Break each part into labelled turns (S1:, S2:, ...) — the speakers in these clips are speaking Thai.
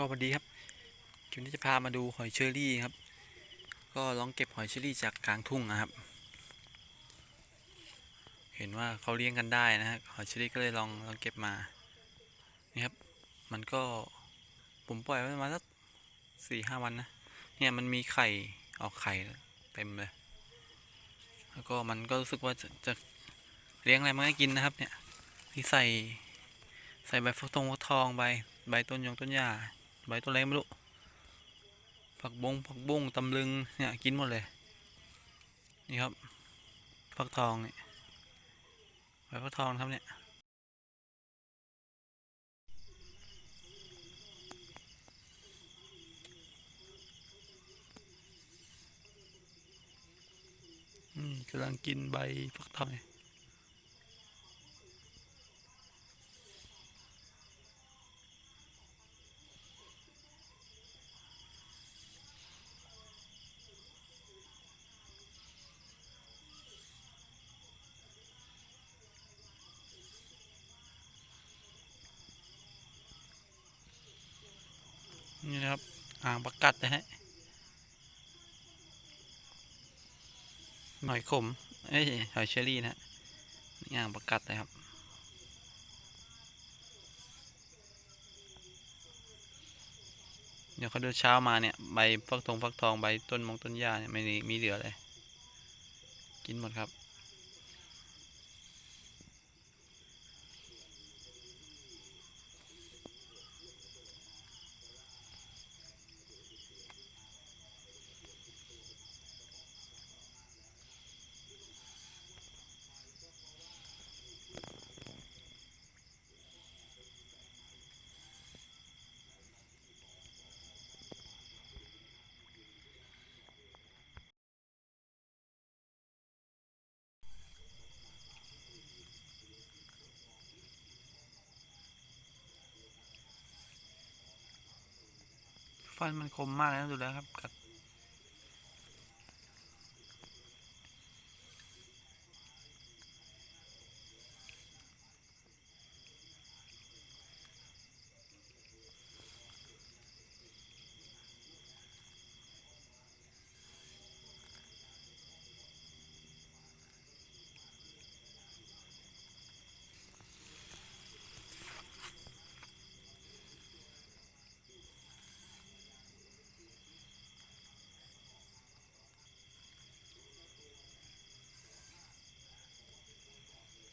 S1: ก็สวัสดีครับคลิปนี้จะพามาดูหอยเชอรี่ครับ ก็ลองเก็บหอยเชอรี่จากกลางทุ่งนะครับ เห็นว่าเขาเลี้ยงกันได้นะฮะหอยเชอรี่ก็เลยลองลองเก็บมานี่ครับ มันก็ผมปล่อยไว้มาสักสี่ห้าวันนะเนี่ยมันมีไข่ออกไข่เต็มเลย แล้วก็มันก็รู้สึกว่าจะจะเลี้ยงอะไรมันก็กินนะครับ เนี่ยที่ใส่ใส่ใบฟักทองฟักทองใบใบต้นยงต้นหญ้า ใบต้นอะไรไม่รู้ ผักบงผักบงตำลึงเนี่ยกินหมดเลย นี่ครับฟักทองเนี่ยใบฟักทองครับเนี่ยอืมกำลังกินใบฟักทองเนี่ย นะครับอ่างประกัดนะฮะหอยขมเอ้ยหอยเชอรี่นะฮะนี่อ่างประกัดนะครับเดี๋ยวเขาดูเช้ามาเนี่ยใบฟักทองฟักทองใบต้นมงต้นหญ้าเนี่ยไม่มีเหลือเลย กินหมดครับ ฟันมันคมมากเลยนะดูแล้วครับกัด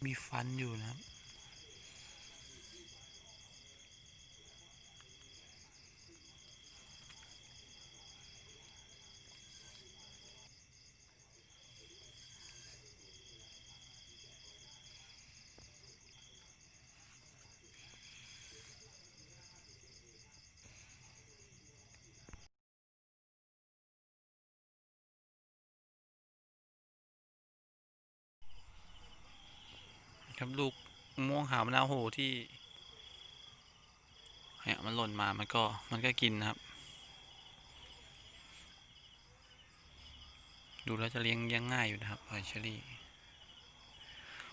S1: มีฟันอยู่นะครับ ครับลูกม่วงหามะนาวโหที่เนี่ยมันหล่นมามันก็มันก็กินนะครับ ดูแล้วจะเลี้ยงเลี้ยงง่ายอยู่นะครับหอยเชอรี่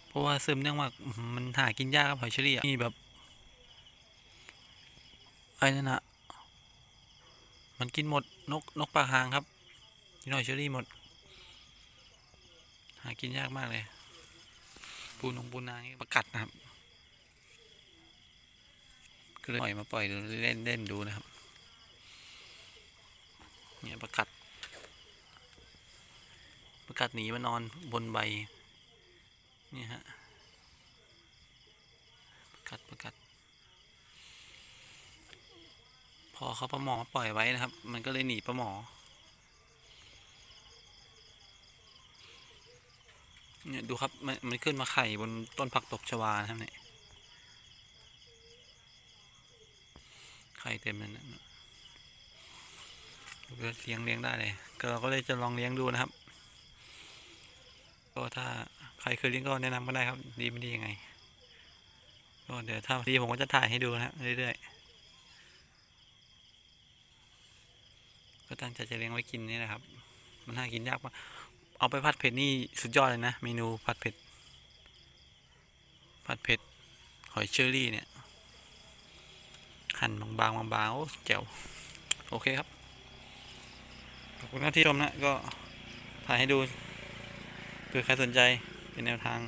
S1: เพราะว่าซึมเนื่องว่ามันหากินยากครับหอยเชอรี่อะนี่แบบไอ้นั่นนะมันกินหมดนกนกปลาหางครับกินหอยเชอรี่หมด หากินยากมากเลย ปูนงปูนานี่ประกัดนะครับ ก็เลยปล่อยมาปล่อยดูเล่นเล่นดูนะครับ เนี่ยประกัด ประกัดหนีมานอนบนใบเนี่ยฮะ ประกัดประกัด พอเขาปลาหมอปล่อยไว้นะครับ มันก็เลยหนีปลาหมอ เนี่ยดูครับมันมันขึ้นมาไข่บนต้นผักตบชวานะครับเนี่ยไข่เต็มเลยนะดูแล้วเลี้ยงเลี้ยงได้เลยก็เราก็เลยจะลองเลี้ยงดูนะครับ ก็ถ้าใครเคยเลี้ยงก็แนะนำก็ได้ครับ ดีไม่ดียังไง ก็เดี๋ยวถ้าดีผมก็จะถ่ายให้ดูนะครับเรื่อยๆ ก็ตั้งใจจะเลี้ยงไว้กินนี่แหละครับ มันหากินยากมาก เอาไปผัดเผ็ดนี่สุดยอดเลยนะ เมนูผัดเผ็ด ผัดเผ็ดหอยเชอรี่เนี่ย หั่นบางๆบางๆโอ้แจ๋วโอเคครับ ขอบคุณครับที่ชมนะ ก็ถ่ายให้ดูเผื่อใครสนใจเป็นแนวทาง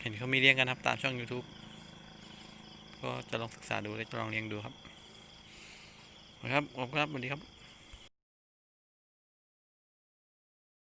S1: เห็นเขามีเลี้ยงกันครับ ตามช่อง YouTube ก็จะลองศึกษาดูและจะลองเลี้ยงดูครับ ครับขอบคุณครับสวัสดีครับ